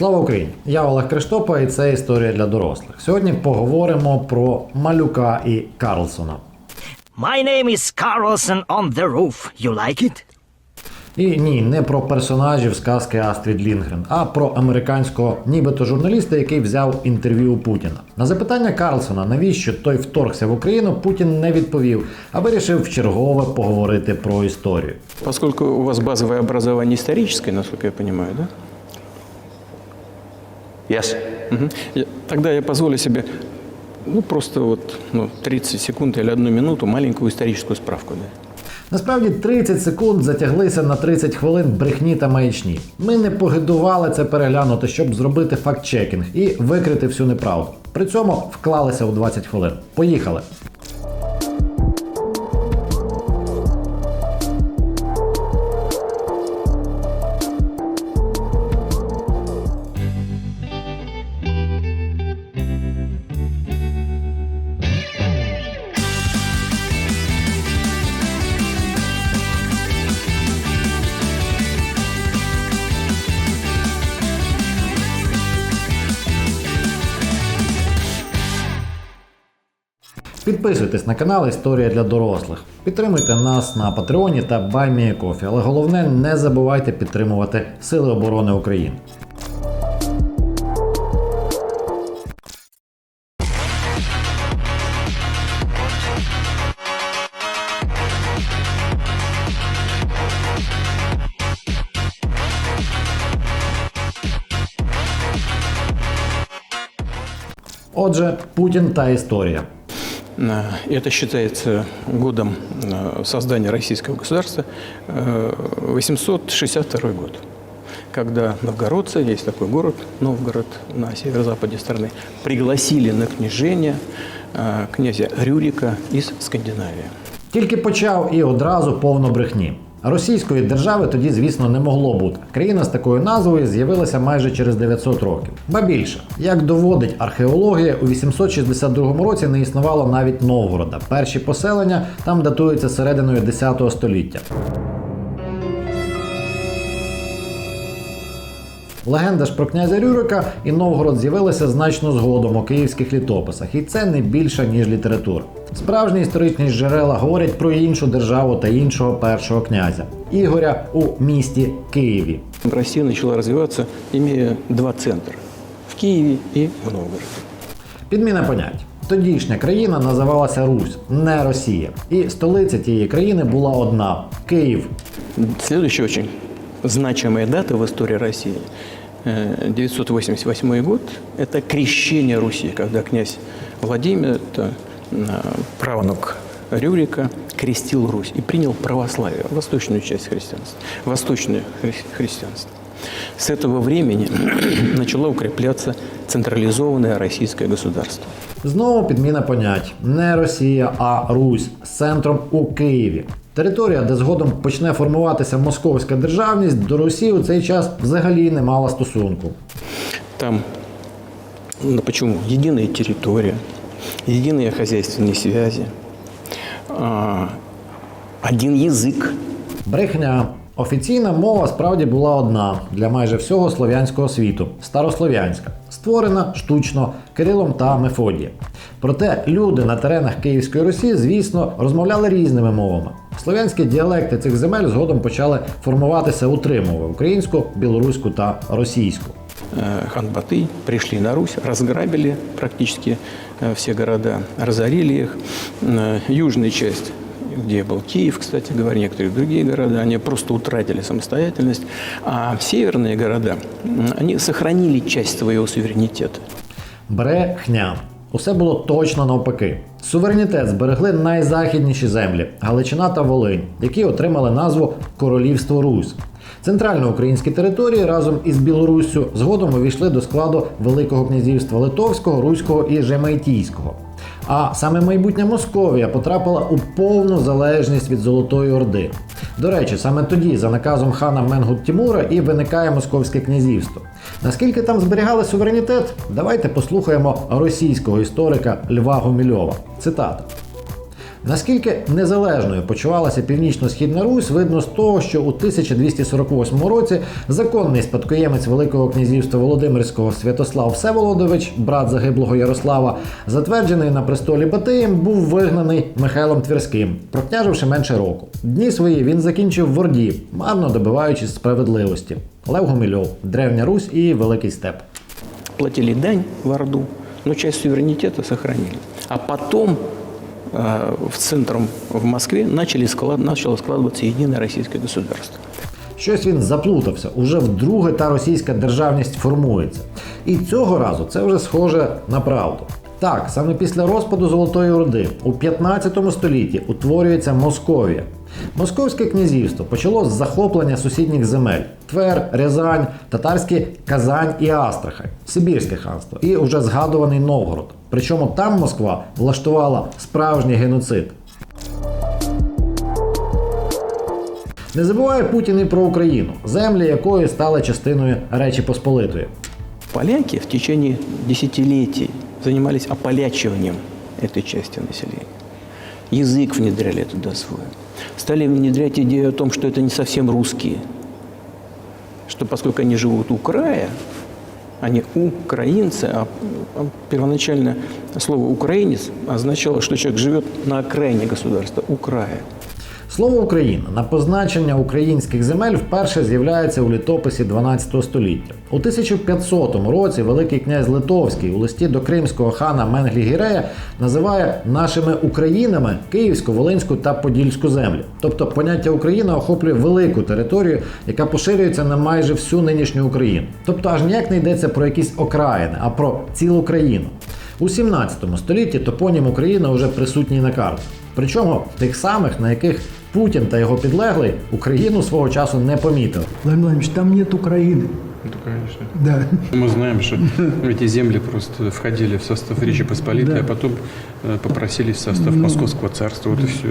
Слава Україні! Я Олег Криштопа і це історія для дорослих. Сьогодні поговоримо про малюка і Карлсона. My name is Carlson on the roof. You like it? І ні, не про персонажів сказки Астрід Лінгрен, а про американського нібито журналіста, який взяв інтерв'ю у Путіна. На запитання Карлсона, навіщо той вторгся в Україну, Путін не відповів, а вирішив вчергове поговорити про історію. Поскольку у вас базовое образование историческое, насколько я понимаю, да? Yes. Я- Тогда я позволю себе ну, просто вот ну, 30 секунд или одну минуту маленькую историческую справку. Да? Насправді 30 секунд затяглися на 30 хвилин брехні та маячні. Ми не погидували це переглянути, щоб зробити факт-чекінг і викрити всю неправду. При цьому вклалися у 20 хвилин. Поїхали. Підписуйтесь на канал Історія для дорослих. Підтримуйте нас на Патреоні та BuyMeACoffee, але головне не забувайте підтримувати Сили оборони України. Отже, Путін та історія. Э, Это считается годом э, создания российского государства э, 862 год, когда новгородцы, есть такой город Новгород на северо-западе страны, пригласили на княжение э, князя Рюрика из Скандинавии. Тільки почав і одразу повно брехні. Російської держави тоді, звісно, не могло бути. Країна з такою назвою з'явилася майже через 900 років. Ба більше, як доводить археологія, у 862 році не існувало навіть Новгорода. Перші поселення там датуються серединою 10 століття. Легенда ж про князя Рюрика і Новгород з'явилася значно згодом у київських літописах, і це не більше ніж література. Справжні історичні джерела говорять про іншу державу та іншого першого князя Ігоря у місті Києві. Россия начала развиваться, имея два центра – в Киеве и в Новгороде. Підміна понять. Тодішня країна називалася Русь, не Росія. І столиця тієї країни була одна Київ. Следующая очень значимая дата в истории России э, 988 год – это крещение Руси, когда князь Владимир, это э, правнук Рюрика, крестил Русь и принял православие, восточную часть христианства, восточное хри- христианство. С этого времени начало укрепляться централизованное российское государство. Знову підміна понять. Не Росія, а Русь з центром у Києві. Територія, де згодом почне формуватися московська державність, до Росії у цей час взагалі не мала стосунку. Там, ну почему? Единая территория, единые хозяйственные связи, а, один язык. Брехня. Офіційна мова справді була одна для майже всього слов'янського світу старослов'янська, створена штучно Кирилом та Мефодієм. Проте люди на теренах Київської Русі, звісно, розмовляли різними мовами. Слов'янські діалекти цих земель згодом почали формуватися у три мови: українську, білоруську та російську. Э, Хан Батый пришли на Русь, разграбили практически э, все города, разорили их. Э, Южная часть, где был Киев, кстати говоря, некоторые другие города, они просто утратили самостоятельность. А северные города, м, они сохранили часть своего суверенитета. Брехня. Усе було точно навпаки. Суверенітет зберегли найзахідніші землі Галичина та Волинь, які отримали назву Королівство Русь. Центральноукраїнські території разом із Білоруссю згодом увійшли до складу Великого князівства Литовського, Руського і Жемайтійського. А саме майбутня Московія потрапила у повну залежність від Золотої Орди. До речі, саме тоді, за наказом хана Менгут Тімура, і виникає Московське князівство. Наскільки там зберігали суверенітет, давайте послухаємо російського історика Льва Гомільова. Цитата. Наскільки незалежною почувалася північно-східна Русь, видно з того, що у 1248 році законний спадкоємець Великого князівства Володимирського Святослав Всеволодович, брат загиблого Ярослава, затверджений на престолі Батиєм, був вигнаний Михайлом Тверським, прокняживши менше року. Дні свої він закінчив в Орді, марно добиваючись справедливості. Лев Гумильов, Древня Русь і Великий Степ. Платили дань в Орду, но часть суверенитета сохранили. А потом э, в центром в Москве начали склад, начало складываться единое российское государство. Щось він заплутався. Уже вдруге та російська державність формується. І цього разу це вже схоже на правду. Так, саме після розпаду Золотої Орди у 15 столітті утворюється Московія. Московське князівство почало з захоплення сусідніх земель: Твер, Рязань, татарські Казань і Астрахань, Сибірське ханство і уже згадуваний Новгород. Причому там Москва влаштувала справжній геноцид. Не забуває Путін і про Україну, землі якої стали частиною Речі Посполитої. Поляки в течение десятилетий занимались ополячиванием этой части населения. Язык внедряли туда свой. Стали внедрять идею о том, что это не совсем русские. Что поскольку они живут у края, они украинцы, а первоначально слово «украинец» означало, что человек живет на окраине государства, у края. Слово Україна на позначення українських земель вперше з'являється у літописі 12 століття. У 1500 році Великий князь Литовський у листі до кримського хана Менглі Гірея називає нашими Українами Київську, Волинську та Подільську землі. Тобто поняття Україна охоплює велику територію, яка поширюється на майже всю нинішню Україну. Тобто аж ніяк не йдеться про якісь окраїни, а про цілу країну. У 17 столітті топонім Україна вже присутній на картах. Причому тих самих, на яких Путін та його підлеглий Україну свого часу не помітили. Владимир Владимирович, там нет Украины. Ну, конечно. Да. Мы знаем, что эти земли просто входили в состав Речи Посполитой, Да. а потом э, попросились в состав Московского царства. Вот и все.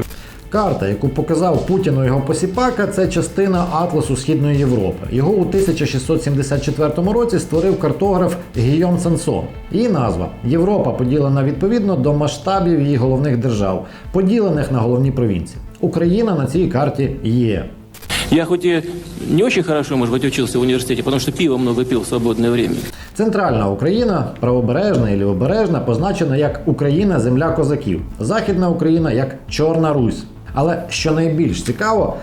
Карта, яку показав Путіну його посіпака, це частина атласу Східної Європи. Його у 1674 році створив картограф Гійом Сансон. Її назва Європа поділена відповідно до масштабів її головних держав, поділених на головні провінції. Україна на цій карті є. Я хоть и не очень хорошо, может быть, учился в университете, потому что пиво много пил в свободное время. Центральна Україна, правобережна і лівобережна, позначена як Україна земля козаків, Західна Україна як Чорна Русь. Але що найбільш цікаво,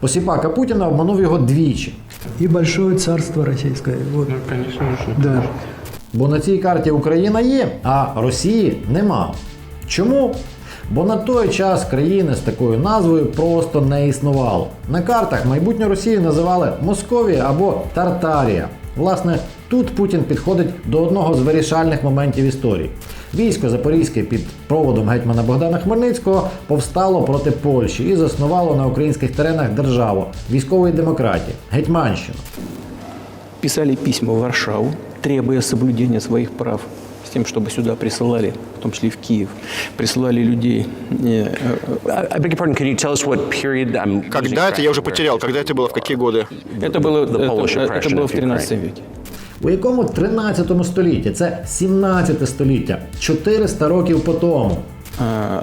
посіпака Путіна обманув його двічі. И большое царство российское. Вот. Ну, конечно. Да. Бо на цій карті Україна є, а Росії нема. Чому? Бо на той час країни з такою назвою просто не існувало. На картах майбутню Росію називали Московія або Тартарія. Власне, тут Путін підходить до одного з вирішальних моментів історії. Військо Запорізьке під проводом гетьмана Богдана Хмельницького повстало проти Польщі і заснувало на українських теренах державу військової демократії Гетьманщину. Писали письма в Варшаву, требуя соблюдения своих прав, тем, чтобы сюда присылали, в том числе и в Киев, присылали людей. э, э, I, I beg your pardon, can you tell us what period I'm losing Когда это track я уже of потерял? where- Когда это было? В какие годы? Это было, The это, Polish это oppression было of в 13 Ukraine. веке. у якому 13 столітті, це 17 століття, 400 років по тому. А,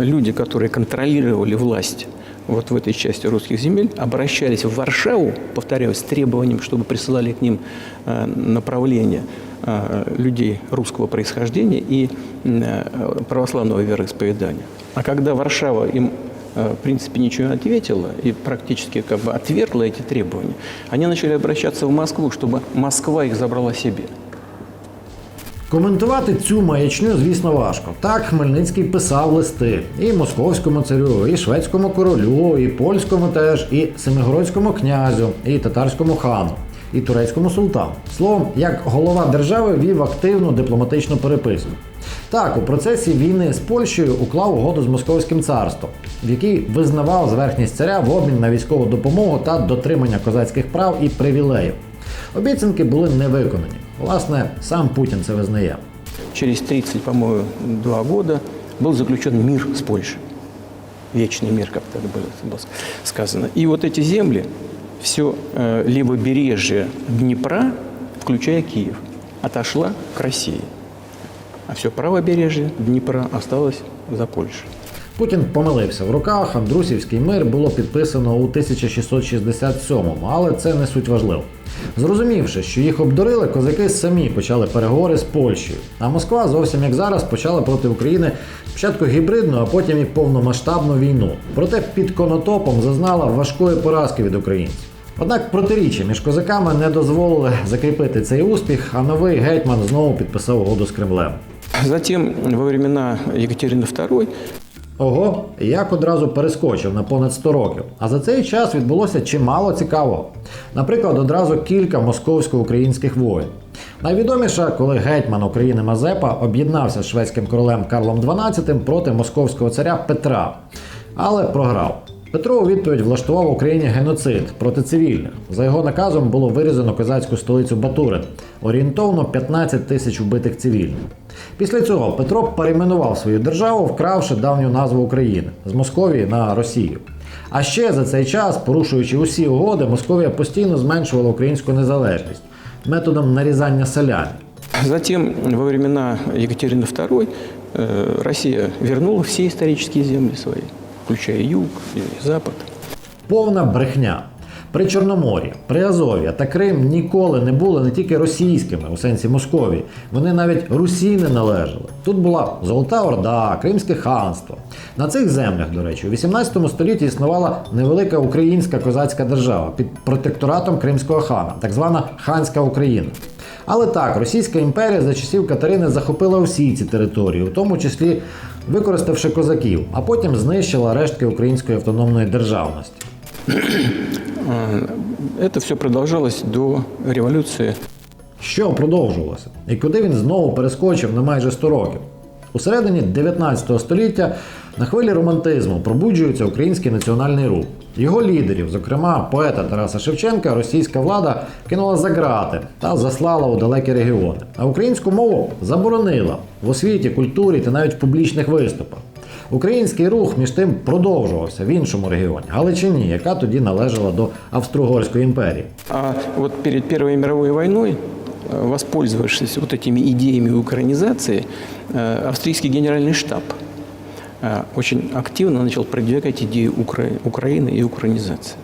люди, которые контролировали власть вот в этой части русских земель, обращались в Варшаву, повторяю, с требованием, чтобы присылали к ним э, направление э, людей русского происхождения и э, православного вероисповедания. А когда Варшава им в принципе ничего не ответила и практически как бы отвергла эти требования, они начали обращаться в Москву, чтобы Москва их забрала себе. Коментувати цю маячню, звісно, важко. Так Хмельницький писав листи і московському царю, і шведському королю, і польському теж, і семигородському князю, і татарському хану, і турецькому султану. Словом, як голова держави вів активну дипломатичну переписку. Так, у процесі війни з Польщею уклав угоду з Московським царством, в якій визнавав зверхність царя в обмін на військову допомогу та дотримання козацьких прав і привілеїв. Обіцянки були не виконані. Власне, сам Путін це визнає. Через 30, по-моему, два года был заключен мир с Польшей. Вечный мир, как тогда было, было сказано. И вот эти земли, все э, левобережье Днепра, включая Киев, отошла к России. А все правобережье Днепра осталось за Польшей. Путін помилився в руках. Андрусівський мир було підписано у 1667-му, але це не суть важливо. Зрозумівши, що їх обдурили, козаки самі почали переговори з Польщею. А Москва зовсім як зараз почала проти України спочатку гібридну, а потім і повномасштабну війну. Проте під конотопом зазнала важкої поразки від українців. Однак протиріччя між козаками не дозволили закріпити цей успіх, а новий гетьман знову підписав угоду з Кремлем. Затем, во времена Екатерины II, Ого, як одразу перескочив на понад 100 років. А за цей час відбулося чимало цікавого. Наприклад, одразу кілька московсько-українських воїн. Найвідоміша, коли гетьман України Мазепа об'єднався з шведським королем Карлом XII проти московського царя Петра, але програв. Петро у відповідь влаштував в Україні геноцид проти цивільних. За його наказом було вирізано козацьку столицю Батурин, орієнтовно 15 тисяч вбитих цивільних. Після цього Петро перейменував свою державу, вкравши давню назву України з Московії на Росію. А ще за цей час, порушуючи усі угоди, Московія постійно зменшувала українську незалежність методом нарізання селян. затем, во времена Екатерины II, э, Россия вернула все исторические земли свои, включая юг и запад. Повна брехня. При Чорноморі, при Азові та Крим ніколи не були не тільки російськими у сенсі Московії, вони навіть Русі не належали. Тут була Золота Орда, Кримське ханство. На цих землях, до речі, у 18 столітті існувала невелика українська козацька держава під протекторатом Кримського хана, так звана ханська Україна. Але так, Російська імперія за часів Катерини захопила всі ці території, у тому числі використавши козаків, а потім знищила рештки української автономної державності. Це все продовжилось до революції. Що продовжувалося? І куди він знову перескочив на майже 100 років? У середині 19 століття на хвилі романтизму пробуджується український національний рух. Його лідерів, зокрема поета Тараса Шевченка, російська влада кинула за грати та заслала у далекі регіони. А українську мову заборонила в освіті, культурі та навіть в публічних виступах. Український рух між тим продовжувався в іншому регіоні Галичині, яка тоді належала до Австро-Угорської імперії. А вот перед Первой мировой войной, э, воспользовавшись вот этими идеями украинизации, э, австрийский генеральный штаб э, очень активно начал продвигать идею Укра- Украины и украинизации.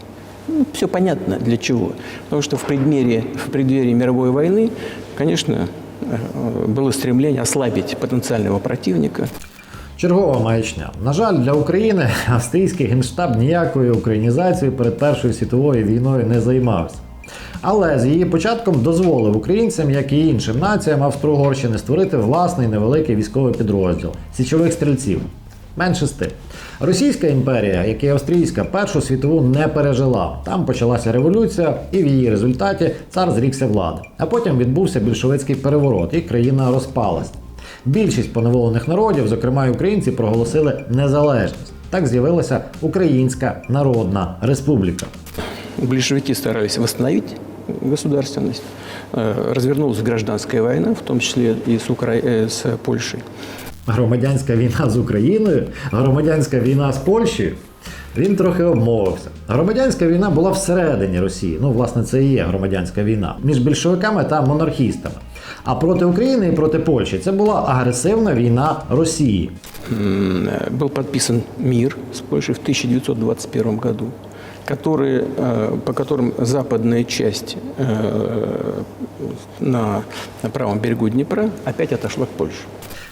все понятно для чего. Потому что в преддверии, в преддверии мировой войны, конечно, э, было стремление ослабить потенциального противника, Чергова маячня. На жаль, для України австрійський генштаб ніякою українізацією перед Першою світовою війною не займався. Але з її початком дозволив українцям, як і іншим націям Австро-Угорщини, створити власний невеликий військовий підрозділ січових стрільців. Менше з тим. Російська імперія, як і австрійська, Першу світову не пережила. Там почалася революція, і в її результаті цар зрікся влади. А потім відбувся більшовицький переворот, і країна розпалась. Більшість поневолених народів, зокрема й українці, проголосили незалежність. Так з'явилася Українська Народна Республіка. Большевики старались восстановить государственность. Э, Развернулась гражданская война, в том числе и с, Укра... э, с Польшей Громадянська війна з Україною, громадянська війна з Польщею. Він трохи обмовився. Громадянська війна була всередині Росії. Ну, власне, це і є громадянська війна між більшовиками та монархістами. А проти України і проти Польщі це була агресивна війна Росії. М, э, Был подписан мир с Польшей в 1921 году, который, э, по которым западная часть э, на на правом берегу Днепра опять отошла к Польше.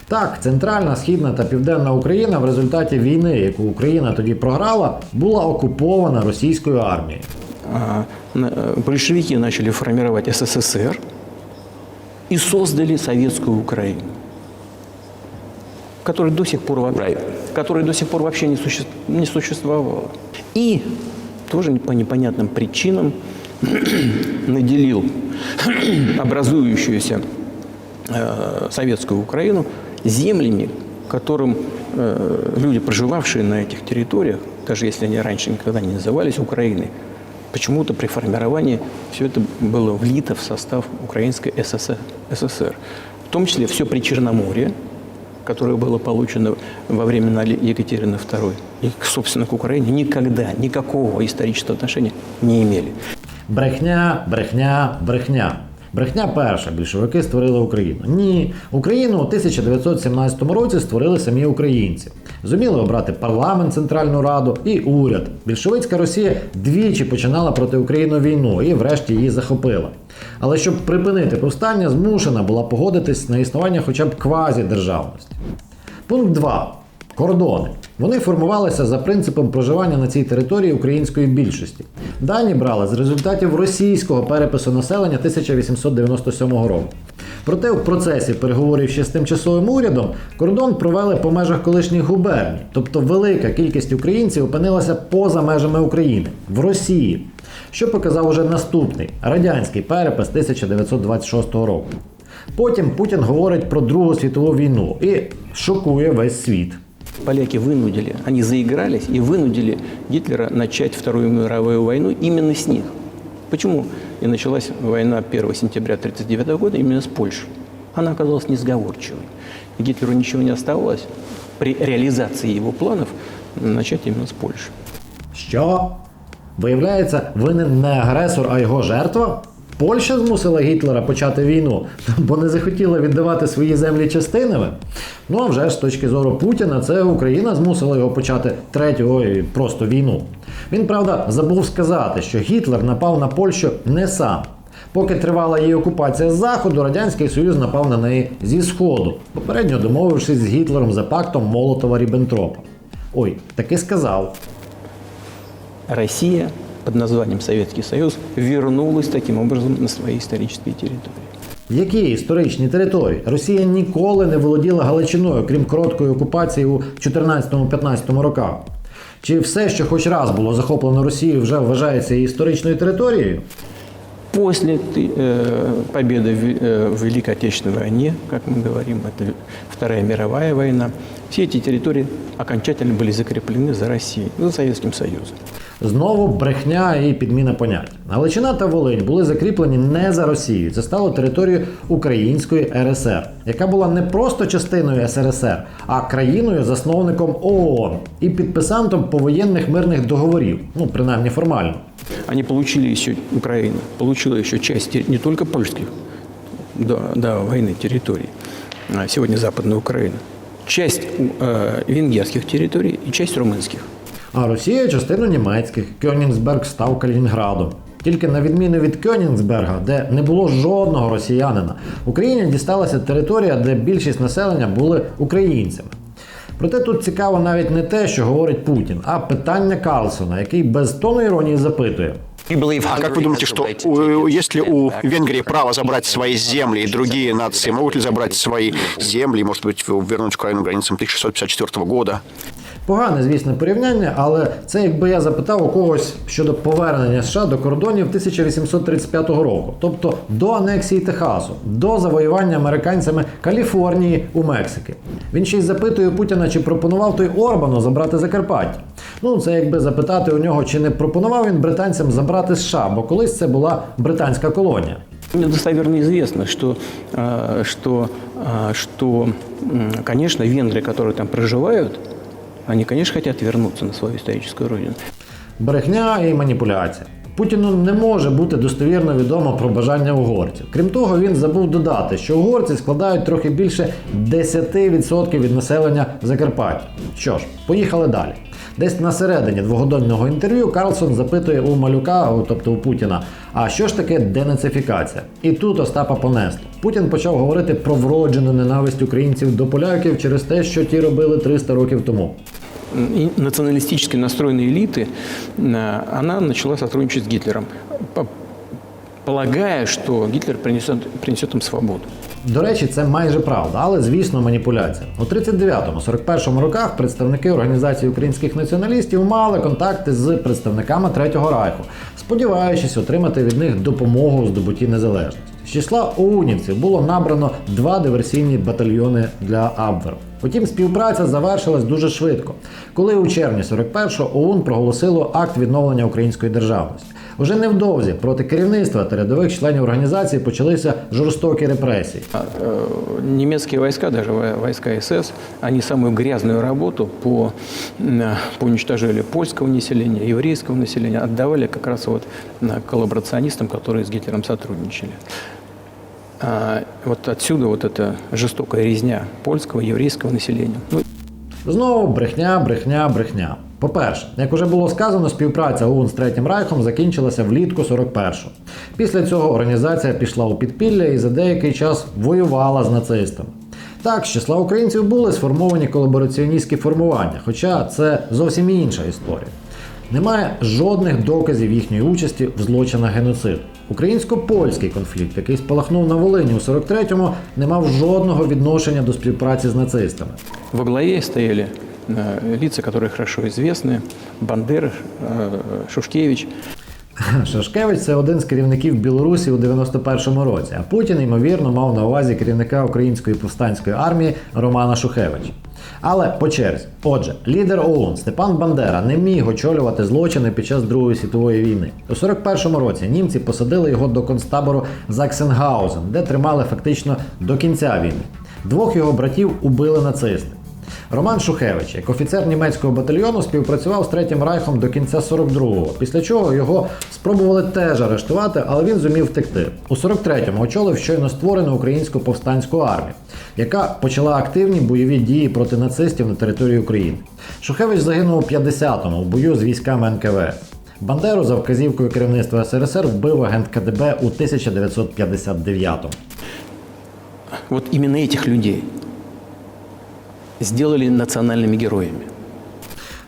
Так, центральна, східна та південна Україна в результаті війни, яку Україна тоді програла, була окупована російською армією. А, на- э, большевики начали формировать СССР и создали советскую Украину, которая до сих пор, во- которая до сих пор вообще не, суще- не существовала. И тоже по непонятным причинам наделил образующуюся э, советскую Украину землями, которым э, люди, проживавшие на этих территориях, даже если они раньше никогда не назывались Украиной, почему-то при формировании все это было влито в состав Украинской СССР. В том числе все при Черноморье, которое было получено во времена Екатерины II. И, собственно, к Украине никогда никакого исторического отношения не имели. Брехня, брехня, брехня. Брехня перша, більшовики створили Україну. Ні, Україну у 1917 році створили самі українці. Зуміли обрати парламент, Центральну Раду і уряд. Більшовицька Росія двічі починала проти України війну і врешті її захопила. Але щоб припинити повстання, змушена була погодитись на існування хоча б квазідержавності. Пункт 2. Кордони. Вони формувалися за принципом проживання на цій території української більшості. Дані брали з результатів російського перепису населення 1897 року. Проте в процесі переговорів ще з тимчасовим урядом кордон провели по межах колишніх губерній, тобто велика кількість українців опинилася поза межами України в Росії, що показав уже наступний радянський перепис 1926 року. Потім Путін говорить про Другу світову війну і шокує весь світ. Поляки вынудили, они заигрались и вынудили Гитлера начать Вторую мировую войну именно с них. Почему и началась война 1 сентября 1939 года именно с Польшей? Она оказалась несговорчивой. И Гитлеру ничего не оставалось при реализации его планов начать именно с Польши. Що? Виявляється, винен не агресор, а його жертва? Польща змусила Гітлера почати війну, бо не захотіла віддавати свої землі частинами. Ну а вже ж з точки зору Путіна, це Україна змусила його почати третю ой, просто війну. Він, правда, забув сказати, що Гітлер напав на Польщу не сам. Поки тривала її окупація з заходу, радянський союз напав на неї зі сходу, попередньо домовившись з Гітлером за пактом Молотова Ріббентропа. Ой, таки сказав. Россия под названием Советский Союз вернулась таким образом на свои исторические территории. Які історичні території? Росія ніколи не володіла Галичиною, крім короткої окупації у 14-15 роках. Чи все, що хоч раз було захоплено Росією, вже вважається історичною територією? После ты- э, победы в, э, в Великой Отечественной войне, как мы говорим, это Вторая мировая война, все эти территории окончательно были закреплены за Россией, за Советским Союзом. Знову брехня і підміна понять. Галичина та Волинь були закріплені не за Росією. Це стало територією Української РСР, яка була не просто частиною СРСР, а країною засновником ООН і підписантом повоєнних мирних договорів, ну принаймні формально. Они получили еще, Украина получила еще часть те- не только польских до, до войны территорий, а сегодня Западная Украина, часть э, венгерских территорий и часть румынских. А Росія частину німецьких. Кьонігсберг став Калінінградом. Тільки на відміну від Кьонігсберга, де не було жодного росіянина, Україні дісталася територія, де більшість населення були українцями. Проте тут цікаво навіть не те, що говорить Путін, а питання Карлсона, який без тону іронії запитує: А как вы думаете, что у- есть ли у? Венгрии право забрать свои земли, и другие нации могут ли забрать свои земли, может быть, вернуть Украину границам 1654 года? Погане, звісно, порівняння, але це якби я запитав у когось щодо повернення США до кордонів 1835 року, тобто до анексії Техасу, до завоювання американцями Каліфорнії у Мексики. Він ще й запитує Путіна, чи пропонував той Орбану забрати Закарпаття. Ну, це якби запитати у нього, чи не пропонував він британцям забрати США, бо колись це була британська колонія. Мне достоверно известно, что, э, что, э, что, м, конечно, венгры, которые там проживают, они, конечно, хотят вернуться на свою историческую родину. Брехня і маніпуляція. Путіну не може бути достовірно відомо про бажання угорців. Крім того, він забув додати, що угорці складають трохи більше 10% від населення Закарпаття. Що ж, поїхали далі. Десь на середині двогодинного інтерв'ю Карлсон запитує у малюка, тобто у Путіна, а що ж таке денацифікація? І тут Остапа понесло. Путін почав говорити про вроджену ненависть українців до поляків через те, що ті робили 300 років тому И националистически настроенной элиты, э, она начала сотрудничать с Гитлером, по- полагая, что Гитлер принесет, принесет им свободу. До речі, це майже правда, але звісно маніпуляція. У 39-41 роках представники організації українських націоналістів мали контакти з представниками Третього Райху, сподіваючись отримати від них допомогу у здобутті незалежності. З числа оунівців було набрано два диверсійні батальйони для Абверу. Втім, співпраця завершилась дуже швидко, коли у червні 41-го ОУН проголосило акт відновлення української державності. Уже невдовзі проти керівництва та рядових членів організації почалися жорстокі репресії. А, Немецкие войска, даже во- войска СС, они самую грязную работу по, по уничтожению польского населения, еврейского населения отдавали как раз вот на коллаборационистам, которые с сотрудничали. Вот отсюда вот эта жестокая резня польского, еврейского населения. Ну, Знову брехня, брехня, брехня. По-перше, як уже було сказано, співпраця ОУН з Третім Райхом закінчилася влітку 41-го. Після цього організація пішла у підпілля і за деякий час воювала з нацистами. Так, з числа українців були сформовані колабораціоністські формування, хоча це зовсім інша історія. Немає жодних доказів їхньої участі в злочинах геноциду. Українсько-польський конфлікт, який спалахнув на Волині у 43-му, не мав жодного відношення до співпраці з нацистами. во главе стояли э, лица, которые хорошо известны. Бандера, э, Шушкевич. Шашкевич це один з керівників Білорусі у 91-му році, а Путін, ймовірно, мав на увазі керівника української повстанської армії Романа Шухевича. Але по черзі, отже, лідер ОУН Степан Бандера не міг очолювати злочини під час Другої світової війни. У 41-му році німці посадили його до концтабору Заксенгаузен, де тримали фактично до кінця війни. Двох його братів убили нацисти. Роман Шухевич, як офіцер німецького батальйону, співпрацював з Третім Райхом до кінця 42-го, після чого його спробували теж арештувати, але він зумів втекти. У 43-му очолив щойно створену українську повстанську армію, яка почала активні бойові дії проти нацистів на території України. Шухевич загинув у 50-му в бою з військами НКВС. Бандеру за вказівкою керівництва СРСР вбив агент КДБ у 1959-му. Вот именно этих людей сделали национальными героями.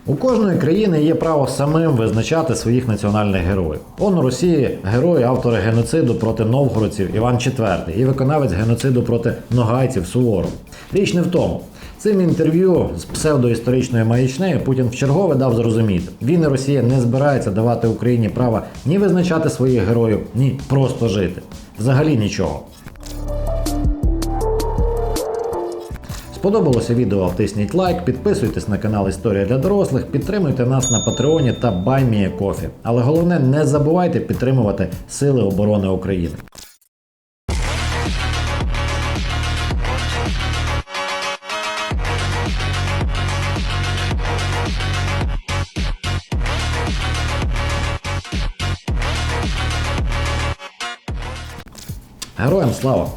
У кожної країни є право самим визначати своїх національних героїв. Он у Росії герої автори геноциду проти новгородців Іван IV і виконавець геноциду проти ногайців Суворов. Річ не в тому. Цим інтерв'ю з псевдоісторичною маячнею Путін вчергове дав зрозуміти, він і Росія не збирається давати Україні права ні визначати своїх героїв, ні просто жити. Взагалі нічого. Сподобалося відео, втисніть лайк, підписуйтесь на канал Історія для дорослих, підтримуйте нас на Патреоні та Байміє Кофі. Але головне, не забувайте підтримувати Сили оборони України. Героям слава!